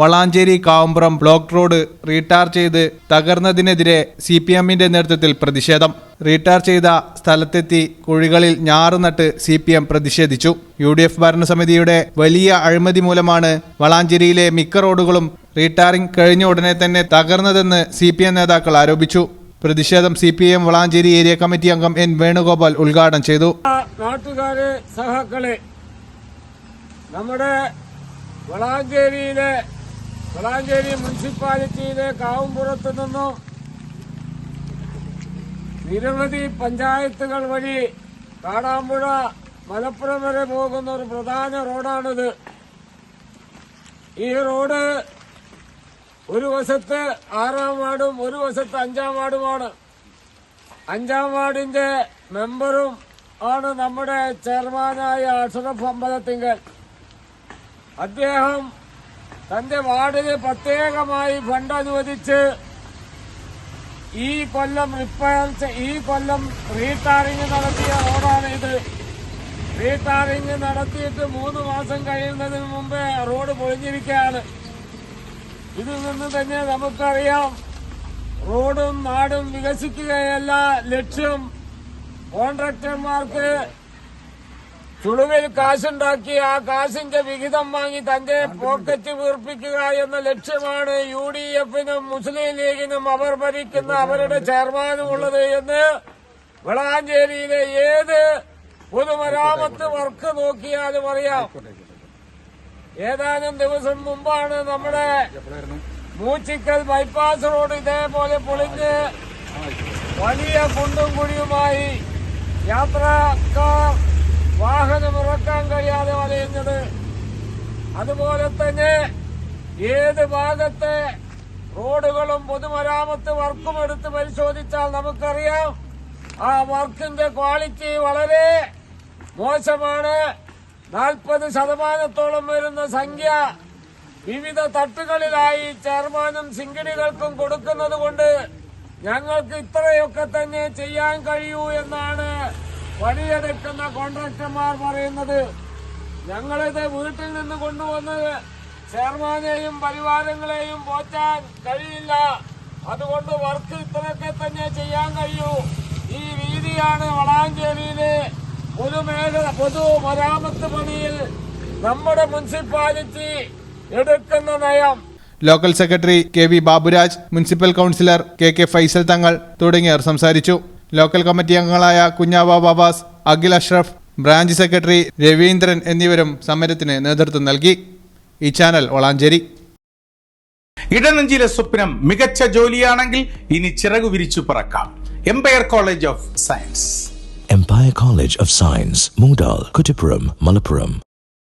Valanchery Kavumpuram block road retar ചെയ്ത് തകർന്നതിനെതിരെ C P എമ്മിന്റെ നേതൃത്വത്തിൽ പ്രതിഷേധം. റീടാർ ചെയ്ത സ്ഥലത്തെത്തി കുഴികളിൽ ഞാറ് നട്ട് സി പി എം പ്രതിഷേധിച്ചു. യു ഡി എഫ് ഭരണസമിതിയുടെ വലിയ അഴിമതി മൂലമാണ് വളാഞ്ചേരിയിലെ മിക്ക റോഡുകളും റീടാറിംഗ് കഴിഞ്ഞ ഉടനെ തന്നെ തകർന്നതെന്ന് സി പി എം നേതാക്കൾ ആരോപിച്ചു. പ്രതിഷേധം C P M Valanchery area committee അംഗം എൻ വേണുഗോപാൽ ഉദ്ഘാടനം ചെയ്തു. നാട്ടുകാരെ സഹാക്കളെ നമ്മുടെ വളാഞ്ചേരിയിലെ വളാഞ്ചേരി മുനിസിപ്പാലിറ്റിയിലെ കാവുംപുറത്ത് നിന്നും നിരവധി പഞ്ചായത്തുകൾ വഴി കാടാമ്പുഴ മലപ്പുറം വരെ പോകുന്ന ഒരു പ്രധാന റോഡാണിത്. ഈ റോഡ് ഒരു വശത്ത് ആറാം വാർഡും ഒരു വശത്ത് അഞ്ചാം വാർഡുമാണ്. അഞ്ചാം വാർഡിന്റെ മെമ്പറും ആണ് നമ്മുടെ ചെയർമാനായ അഷറഫ് അമ്പലത്തിങ്കൽ. അദ്ദേഹം തന്റെ വാർഡിന് പ്രത്യേകമായി ഫണ്ട് അനുവദിച്ച് ഈ കൊല്ലം റിപ്പയർ ഈ കൊല്ലം റീടാറിംഗ് നടത്തിയ റോഡാണ് ഇത്. റീടാറിംഗ് നടത്തിയിട്ട് മൂന്ന് മാസം കഴിയുന്നതിന് മുമ്പേ റോഡ് പൊളിഞ്ഞിരിക്കുകയാണ്. ഇതിൽ നിന്ന് തന്നെ നമുക്കറിയാം റോഡും നാടും വികസിക്കുകയല്ല ലക്ഷ്യം. കോൺട്രാക്ടർമാർക്ക് ചുളുവിൽ കാശുണ്ടാക്കി ആ കാശിന്റെ വിഹിതം വാങ്ങി തന്റെ പോക്കറ്റ് വീർപ്പിക്കുക എന്ന ലക്ഷ്യമാണ് യു ഡി എഫിനും മുസ്ലിം ലീഗിനും അവർ ഭരിക്കുന്ന അവരുടെ ചെയർമാനും എന്ന് വളാഞ്ചേരിയിലെ ഏത് പൊതുമരാമത്ത് വർക്ക് നോക്കിയാലും അറിയാം. ഏതാനും ദിവസം മുമ്പാണ് നമ്മുടെ മൂച്ചിക്കൽ ബൈപ്പാസ് റോഡ് ഇതേപോലെ പൊളിഞ്ഞ് വലിയ കുണ്ടും കുഴിയുമായി യാത്രക്കാർ വാഹനം ഇറക്കാൻ കഴിയാതെ വലയുന്നത്. അതുപോലെ തന്നെ ഏത് ഭാഗത്തെ റോഡുകളും പൊതുമരാമത്ത് വർക്കും എടുത്ത് പരിശോധിച്ചാൽ നമുക്കറിയാം ആ വർക്കിന്റെ ക്വാളിറ്റി വളരെ മോശമാണ്. നാൽപ്പത് ശതമാനത്തോളം വരുന്ന സംഖ്യ വിവിധ തട്ടുകളിലായി ചെയർമാനും സിംഗിണികൾക്കും കൊടുക്കുന്നത് കൊണ്ട് ഞങ്ങൾക്ക് ഇത്രയൊക്കെ തന്നെ ചെയ്യാൻ കഴിയൂ എന്നാണ് പണിയെടുക്കുന്ന കോൺട്രാക്ടർമാർ പറയുന്നത് ഞങ്ങളിത് വീട്ടിൽ നിന്ന് കൊണ്ടുവന്ന് ചെയർമാനെയും പരിവാരങ്ങളെയും പോറ്റാൻ കഴിയില്ല. അതുകൊണ്ട് വർക്ക് ഇത്രയൊക്കെ തന്നെ ചെയ്യാൻ കഴിയൂ. ഈ വീതിയാണ് വളാഞ്ചേരിയിലെ പൊതുമേഖല പൊതുമരാമത്ത് പണിയിൽ നമ്മുടെ മുനിസിപ്പാലിറ്റി എടുക്കുന്ന നയം. Local secretary K V Baburaj municipal councillor K K Faisal Thangal തുടങ്ങിയവർ സംസാരിച്ചു. ലോക്കൽ കമ്മിറ്റി അംഗങ്ങളായ കുഞ്ഞാവ ബാബാസ് അഖിൽ അഷ്റഫ് ബ്രാഞ്ച് സെക്രട്ടറി രവീന്ദ്രൻ എന്നിവരും സമരത്തിന് നേതൃത്വം നൽകി. ഈ ചാനൽ വളാഞ്ചേരി. ഇടനെഞ്ചിലെ സ്വപ്നം മികച്ച ജോലിയാണെങ്കിൽ ഇനി ചിറകു വിരിച്ചു പറക്കാം. Empire college of science Empire college of science Moondal, Kuttipuram, Malappuram.